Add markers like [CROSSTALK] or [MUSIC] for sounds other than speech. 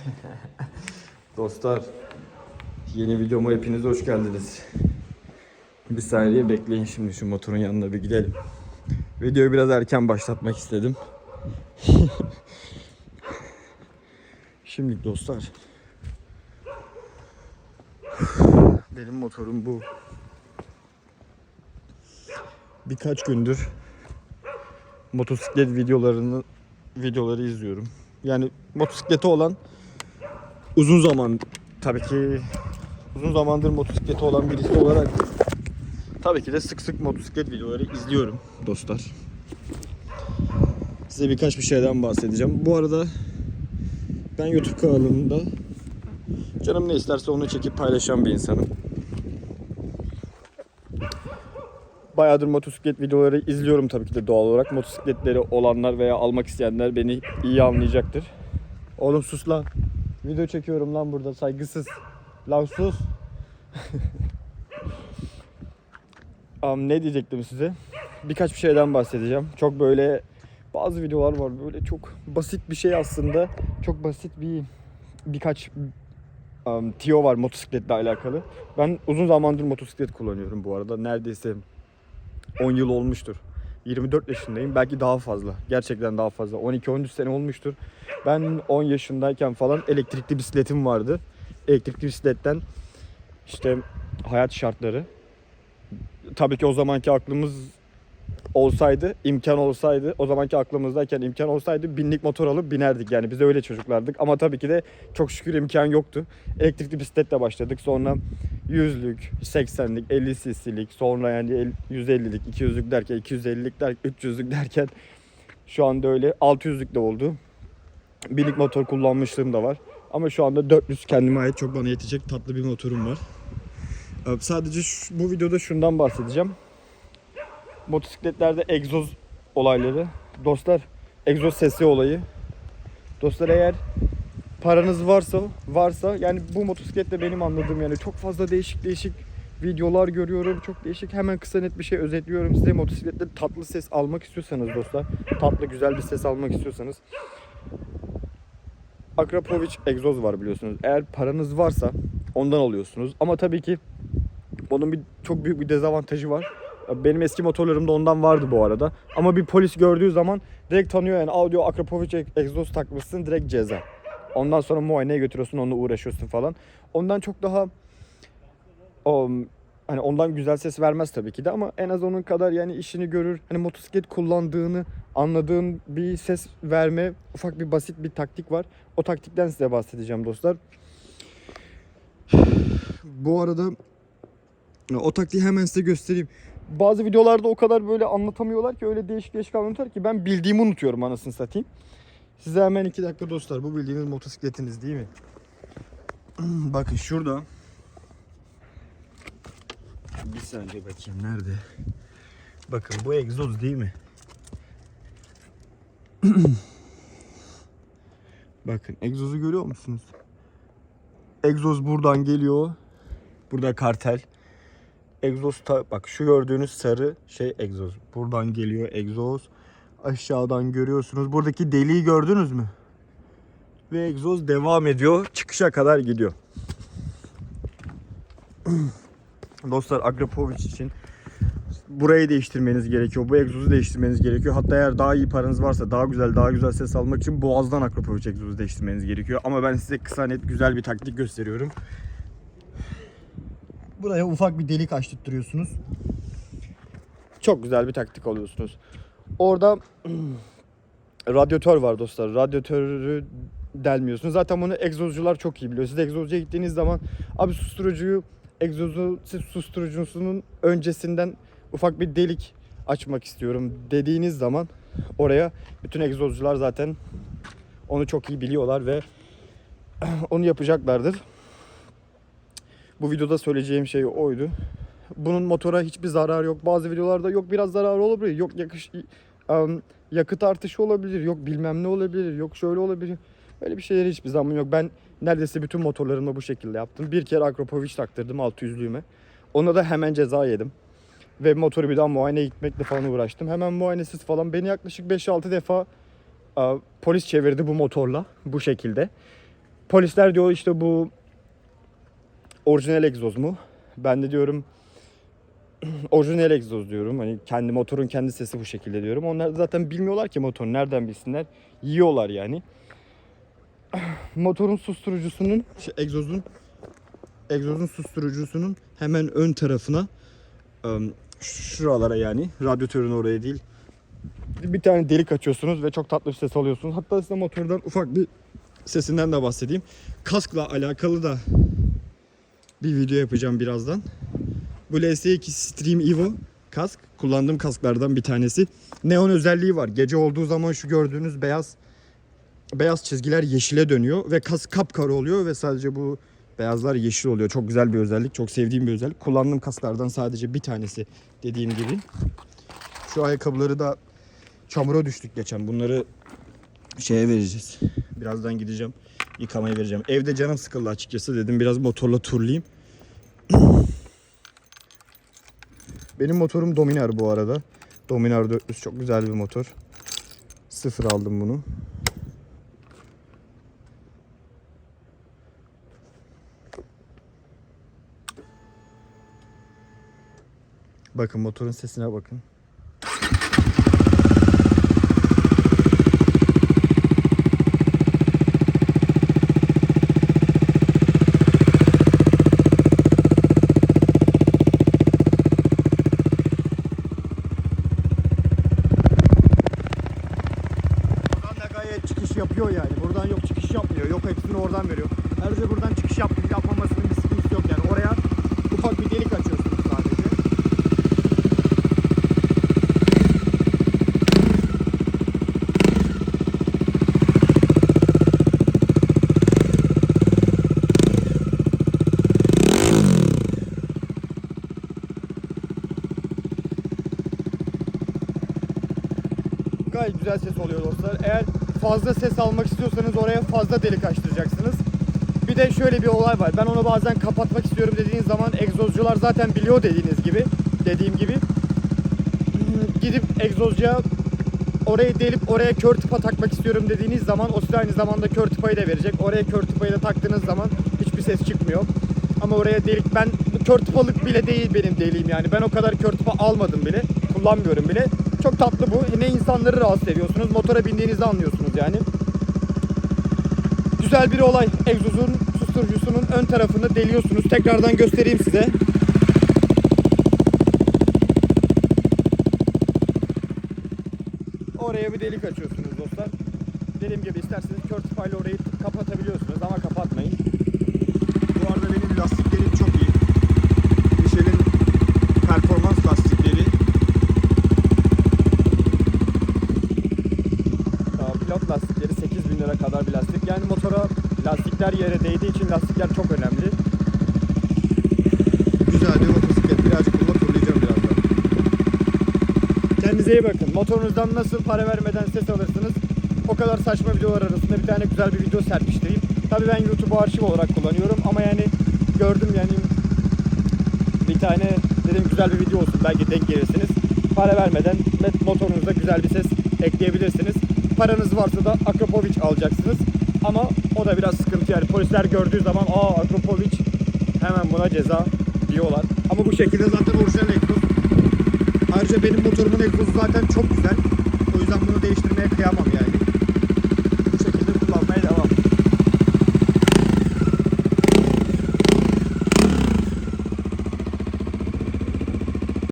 [LAUGHS] Dostlar, yeni videoma hepiniz hoş geldiniz. Bir saniye bekleyin şimdi şu motorun yanına bir gidelim. Videoyu biraz erken başlatmak istedim. [LAUGHS] Şimdi dostlar. Benim motorum bu. Birkaç gündür motosiklet videolarını videoları izliyorum. Yani motosikleti olan uzun zaman tabii ki uzun zamandır motosikleti olan birisi olarak tabii ki de sık sık motosiklet videoları izliyorum dostlar. Size birkaç bir şeyden bahsedeceğim. Bu arada ben YouTube kanalımda canım ne isterse onu çekip paylaşan bir insanım. Bayağıdır motosiklet videoları izliyorum tabii ki de doğal olarak. Motosikletleri olanlar veya almak isteyenler beni iyi anlayacaktır. Oğlum sus lan. Video çekiyorum lan burada saygısız. Lan sus. Am ne diyecektim size? Birkaç bir şeyden bahsedeceğim. Çok böyle bazı videolar var böyle çok basit bir şey aslında. Çok basit bir birkaç um, tiyo var motosikletle alakalı. Ben uzun zamandır motosiklet kullanıyorum bu arada. Neredeyse 10 yıl olmuştur. 24 yaşındayım. Belki daha fazla. Gerçekten daha fazla. 12-13 sene olmuştur. Ben 10 yaşındayken falan elektrikli bisikletim vardı. Elektrikli bisikletten işte hayat şartları. Tabii ki o zamanki aklımız olsaydı, imkan olsaydı, o zamanki aklımızdayken imkan olsaydı binlik motor alıp binerdik. Yani biz öyle çocuklardık. Ama tabii ki de çok şükür imkan yoktu. Elektrikli bisikletle başladık. Sonra 100'lük, 80'lik, 50 cc'lik, sonra yani el- 150'lik, 200'lük derken 250'lik der, 300'lük derken şu anda öyle 600'lük de oldu. Binlik motor kullanmışlığım da var. Ama şu anda 400 kendime ait çok bana yetecek tatlı bir motorum var. Ee, Sadece şu- bu videoda şundan bahsedeceğim. Motosikletlerde egzoz olayları. Dostlar egzoz sesi olayı. Dostlar eğer paranız varsa varsa yani bu motosikletle benim anladığım yani çok fazla değişik değişik videolar görüyorum. Çok değişik hemen kısa net bir şey özetliyorum size. Motosiklette tatlı ses almak istiyorsanız dostlar. Tatlı güzel bir ses almak istiyorsanız. Akrapovic egzoz var biliyorsunuz. Eğer paranız varsa ondan alıyorsunuz. Ama tabii ki onun bir çok büyük bir dezavantajı var. Benim eski motorlarımda ondan vardı bu arada. Ama bir polis gördüğü zaman direkt tanıyor yani audio Akrapovic egzoz takmışsın direkt ceza. Ondan sonra muayeneye götürüyorsun onunla uğraşıyorsun falan. Ondan çok daha o hani ondan güzel ses vermez tabii ki de ama en az onun kadar yani işini görür. Hani motosiklet kullandığını anladığın bir ses verme ufak bir basit bir taktik var. O taktikten size bahsedeceğim dostlar. Bu arada o taktiği hemen size göstereyim. Bazı videolarda o kadar böyle anlatamıyorlar ki öyle değişik değişik anlatıyorlar ki ben bildiğimi unutuyorum anasını satayım. Size hemen iki dakika dostlar bu bildiğiniz motosikletiniz değil mi? [CLEARS THROAT] Bakın şurada. Bir saniye bakayım nerede? Bakın bu egzoz değil mi? [CLEARS THROAT] Bakın egzozu görüyor musunuz? Egzoz buradan geliyor. Burada kartel. Egzoz bak şu gördüğünüz sarı şey egzoz. Buradan geliyor egzoz. Aşağıdan görüyorsunuz. Buradaki deliği gördünüz mü? Ve egzoz devam ediyor. Çıkışa kadar gidiyor. [CLEARS THROAT] Dostlar Agrapovic için burayı değiştirmeniz gerekiyor. Bu egzozu değiştirmeniz gerekiyor. Hatta eğer daha iyi paranız varsa daha güzel daha güzel ses almak için boğazdan Agrapovic egzozu değiştirmeniz gerekiyor. Ama ben size kısa net güzel bir taktik gösteriyorum. Buraya ufak bir delik açtırtıyorsunuz. Çok güzel bir taktik alıyorsunuz. Orada [CLEARS THROAT] radyatör var dostlar. Radyatörü delmiyorsunuz. Zaten bunu egzozcular çok iyi biliyor. Siz egzozcuya gittiğiniz zaman abi susturucuyu egzozu siz susturucusunun öncesinden ufak bir delik açmak istiyorum dediğiniz zaman oraya bütün egzozcular zaten onu çok iyi biliyorlar ve [CLEARS THROAT] onu yapacaklardır. Bu videoda söyleyeceğim şey oydu. Bunun motora hiçbir zararı yok. Bazı videolarda yok biraz zararı olabilir. Yok yakış yakıt artışı olabilir. Yok bilmem ne olabilir. Yok şöyle olabilir. Öyle bir şeyler hiçbir zaman yok. Ben neredeyse bütün motorlarımı bu şekilde yaptım. Bir kere Akrapovic taktırdım 600'lüğüme. Ona da hemen ceza yedim. Ve motoru bir daha muayeneye gitmekle falan uğraştım. Hemen muayenesiz falan beni yaklaşık 5-6 defa polis çevirdi bu motorla bu şekilde. Polisler diyor işte bu orijinal egzoz mu? Ben de diyorum [CLEARS THROAT] orijinal egzoz diyorum. Hani kendi motorun kendi sesi bu şekilde diyorum. Onlar zaten bilmiyorlar ki motoru nereden bilsinler. Yiyorlar yani. [CLEARS THROAT] Motorun susturucusunun, şey, egzozun egzozun susturucusunun hemen ön tarafına şuralara yani radyatörün oraya değil bir tane delik açıyorsunuz ve çok tatlı bir ses alıyorsunuz. Hatta size motordan ufak bir sesinden de bahsedeyim. Kaskla alakalı da bir video yapacağım birazdan. Bu LS2 Stream Evo kask. Kullandığım kasklardan bir tanesi. Neon özelliği var. Gece olduğu zaman şu gördüğünüz beyaz beyaz çizgiler yeşile dönüyor ve kask kapkara oluyor ve sadece bu beyazlar yeşil oluyor. Çok güzel bir özellik. Çok sevdiğim bir özellik. Kullandığım kasklardan sadece bir tanesi dediğim gibi. Şu ayakkabıları da çamura düştük geçen. Bunları şeye vereceğiz. Birazdan gideceğim. Yıkamaya vereceğim. Evde canım sıkıldı açıkçası. Dedim biraz motorla turlayayım. [CLEARS THROAT] Benim motorum Dominar bu arada. Dominar 400 çok güzel bir motor. Sıfır aldım bunu. Bakın motorun sesine bakın. Buradan da gayet çıkış yapıyor yani. Buradan yok çıkış yapmıyor. Yok hepsini oradan veriyor. Ayrıca buradan çıkış yapıp yapmamasının bir sıkıntısı yok yani. Oraya ufak bir delik açıyorsunuz sadece. Gayet güzel ses oluyor dostlar. Eğer fazla ses almak istiyorsanız oraya fazla delik açtıracaksınız. Bir de şöyle bir olay var. Ben onu bazen kapatmak istiyorum dediğiniz zaman egzozcular zaten biliyor dediğiniz gibi. Dediğim gibi. Gidip egzozcuya orayı delip oraya kör tıpa takmak istiyorum dediğiniz zaman o size aynı zamanda kör tıpayı da verecek. Oraya kör tıpayı da taktığınız zaman hiçbir ses çıkmıyor. Ama oraya delik ben kör tıpalık bile değil benim deliğim yani. Ben o kadar kör tıpa almadım bile. Kullanmıyorum bile. Çok tatlı bu. Yine insanları rahatsız ediyorsunuz. Motora bindiğinizde anlıyorsunuz yani. Güzel bir olay. Egzozun susturucusunun ön tarafını deliyorsunuz. Tekrardan göstereyim size. Oraya bir delik açıyorsunuz dostlar. Dediğim gibi isterseniz kör tıpayla orayı kapatabiliyorsunuz ama kapatmayın. Bu arada benim lastiklerim çok iyi. Michelin performans lastikleri. Aa, Pilot lastikleri 8000 lira kadar bir lastik. Yani motora lastikler yere değdiği için lastikler çok önemli. Güzel bir motosiklet. Birazcık bununla turlayacağım birazdan. Kendinize iyi bakın. Motorunuzdan nasıl para vermeden ses alırsınız? O kadar saçma videolar arasında bir tane güzel bir video serpiştireyim. Tabii ben YouTube'u arşiv olarak kullanıyorum ama yani gördüm yani bir tane dedim güzel bir video olsun belki denk gelirsiniz. Para vermeden ve motorunuza güzel bir ses ekleyebilirsiniz. Paranız varsa da Akropovic alacaksınız. Ama o da biraz sıkıntı yani polisler gördüğü zaman aa Akropovic hemen buna ceza diyorlar. Ama bu şekilde zaten orijinal egzoz. Ayrıca benim motorumun egzozu zaten çok güzel. O yüzden bunu değiştirmeye kıyamam.